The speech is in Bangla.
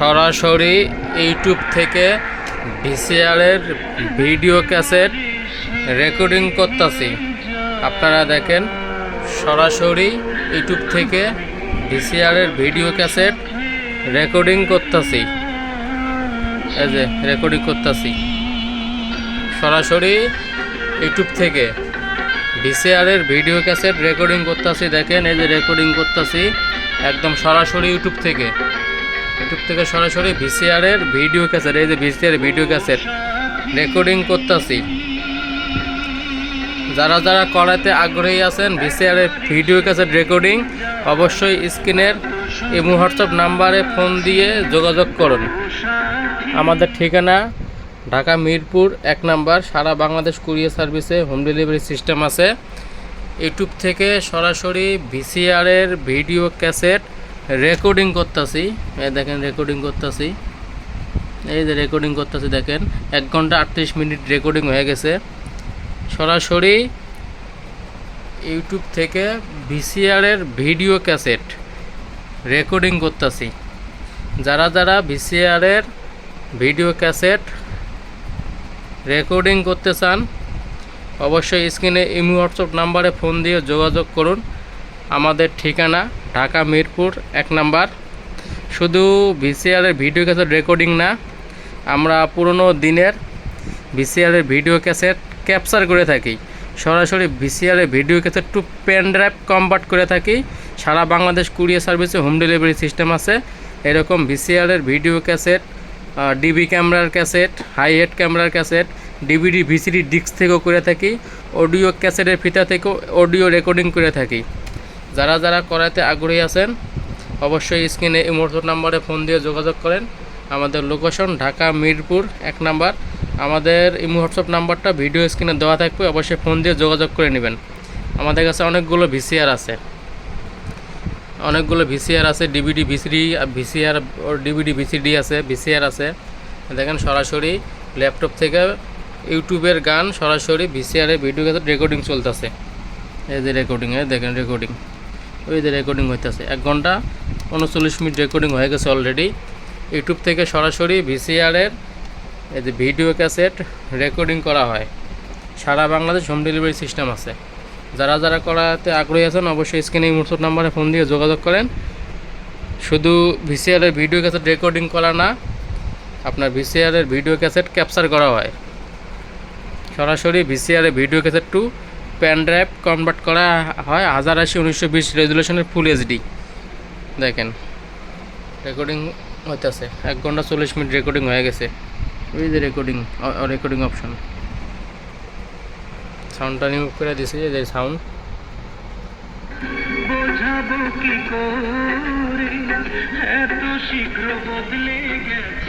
সরাসরি ইউটিউব থেকে ভিসিআরের ভিডিও ক্যাসেট রেকর্ডিং করতেছি। আপনারা দেখেন, সরাসরি ইউটিউব থেকে ভিসিআরের ভিডিও ক্যাসেট রেকর্ডিং করতেছি। এই যে, রেকর্ডিং করতেছি। সরাসরি ইউটিউব থেকে ভিসিআরের ভিডিও ক্যাসেট রেকর্ডিং করতেছি। দেখেন, এই যে রেকর্ডিং করতেছি, একদম সরাসরি ইউটিউব থেকে। ইউটিউব থেকে সরাসরি ভিসিআরের ভিডিও ক্যাসেট এই যে ভিসিআর ভিডিও ক্যাসেট রেকর্ডিং করতেছি। যারা যারা করাতে আগ্রহী আছেন ভিসিআরের ভিডিও ক্যাসেট রেকর্ডিং অবশ্যই স্ক্রিনের এই হোয়াটসঅ্যাপ নাম্বারে ফোন দিয়ে যোগাযোগ করুন। আমাদের ঠিকানা ঢাকা মিরপুর, এক নাম্বার, সারা বাংলাদেশ কুরিয়ার সার্ভিসে হোম ডেলিভারি সিস্টেম আছে। ইউটিউব থেকে সরাসরি ভিসিআরের ভিডিও ক্যাসেট রেকর্ডিং করতেছি। দেখেন রেকর্ডিং করতেছি। এই যে রেকর্ডিং করতেছি, দেখেন, এক ঘণ্টা আটত্রিশ মিনিট রেকর্ডিং হয়ে গেছে। সরাসরি ইউটিউব থেকে ভিসিআরের ভিডিও ক্যাসেট রেকর্ডিং করতেছি। যারা যারা ভিসিআরের ভিডিও ক্যাসেট রেকর্ডিং করতে চান, অবশ্যই স্ক্রিনে ইমো হোয়াটসঅ্যাপ নাম্বারে ফোন দিয়ে যোগাযোগ করুন। আমাদের ঠিকানা ঢাকা মিরপুর, এক নাম্বার। শুধু ভিসিআরের ভিডিও ক্যাসেট রেকর্ডিং না, আমরা পুরনো দিনের ভিসিআরের ভিডিও ক্যাসেট ক্যাপচার করে থাকি। সরাসরি ভিসিআরের video cassette to pen drive convert করে থাকি। সারা বাংলাদেশ কুরিয়ার সার্ভিসে হোম ডেলিভারি সিস্টেম আছে। এরকম ভিসিআরের ভিডিও ক্যাসেট ডিবি ক্যামেরার ক্যাসেট, হাই হেড ক্যামেরার ক্যাসেট ডিভিডি ভিসিডি ডিস্ক থেকেও করে থাকি। অডিও ক্যাসেটের ফিতা থেকেও অডিও রেকর্ডিং করে থাকি। যারা যারা করাতে আগ্রহী আছেন, অবশ্যই স্ক্রিনে ইমোটর নাম্বারে ফোন দিয়ে যোগাযোগ করেন। আমাদের লোকেশন ঢাকা মিরপুর এক নাম্বার। আমাদের ইমো হোয়াটসঅ্যাপ নাম্বারটা ভিডিও স্ক্রিনে দেওয়া থাকবে, অবশ্যই ফোন দিয়ে যোগাযোগ করে নেবেন। আমাদের কাছে অনেকগুলো ভিসিআর আছে। অনেকগুলো ভিসিআর আছে DVD VCD VCR DVD VCD আছে ভিসিআর আছে। দেখেন সরাসরি ল্যাপটপ থেকে ইউটিউবের গান সরাসরি ভিসিআরে ভিডিও রেকর্ডিং চলতেছে। এই যে রেকর্ডিং এই দেখেন রেকর্ডিং ওই যে রেকর্ডিং হইতেছে। এক ঘণ্টা উনচল্লিশ মিনিট রেকর্ডিং হয়ে গেছে অলরেডি ইউটিউব থেকে সরাসরি ভিসিআরের এই যে ভিডিও ক্যাসেট রেকর্ডিং করা হয়। সারা বাংলাদেশ হোম ডেলিভারি সিস্টেম আছে। যারা যারা করাতে আগ্রহী আছেন, অবশ্যই স্ক্রিনে হোয়াটসঅ্যাপ নাম্বারে ফোন দিয়ে যোগাযোগ করেন। শুধু ভিসিআরের ভিডিও ক্যাসেট রেকর্ডিং করা না, আপনার ভিসিআরের ভিডিও ক্যাসেট ক্যাপচার করা হয়। সরাসরি ভিসিআরের video cassette to pen convert করা হয় হাজার আশি, উনিশশো বিশ রেজুলেশনের ফুল এইচডি দেখেন রেকর্ডিং হইতেছে। এক ঘণ্টা চল্লিশ মিনিট রেকর্ডিং হয়ে গেছে। ওই যে রেকর্ডিং রেকর্ডিং অপশন সাউন্ডটা রিমুভ করে দিছি যে সাউন্ড বোঝাবো কি করে, এত শীঘ্র বদলে গেছো।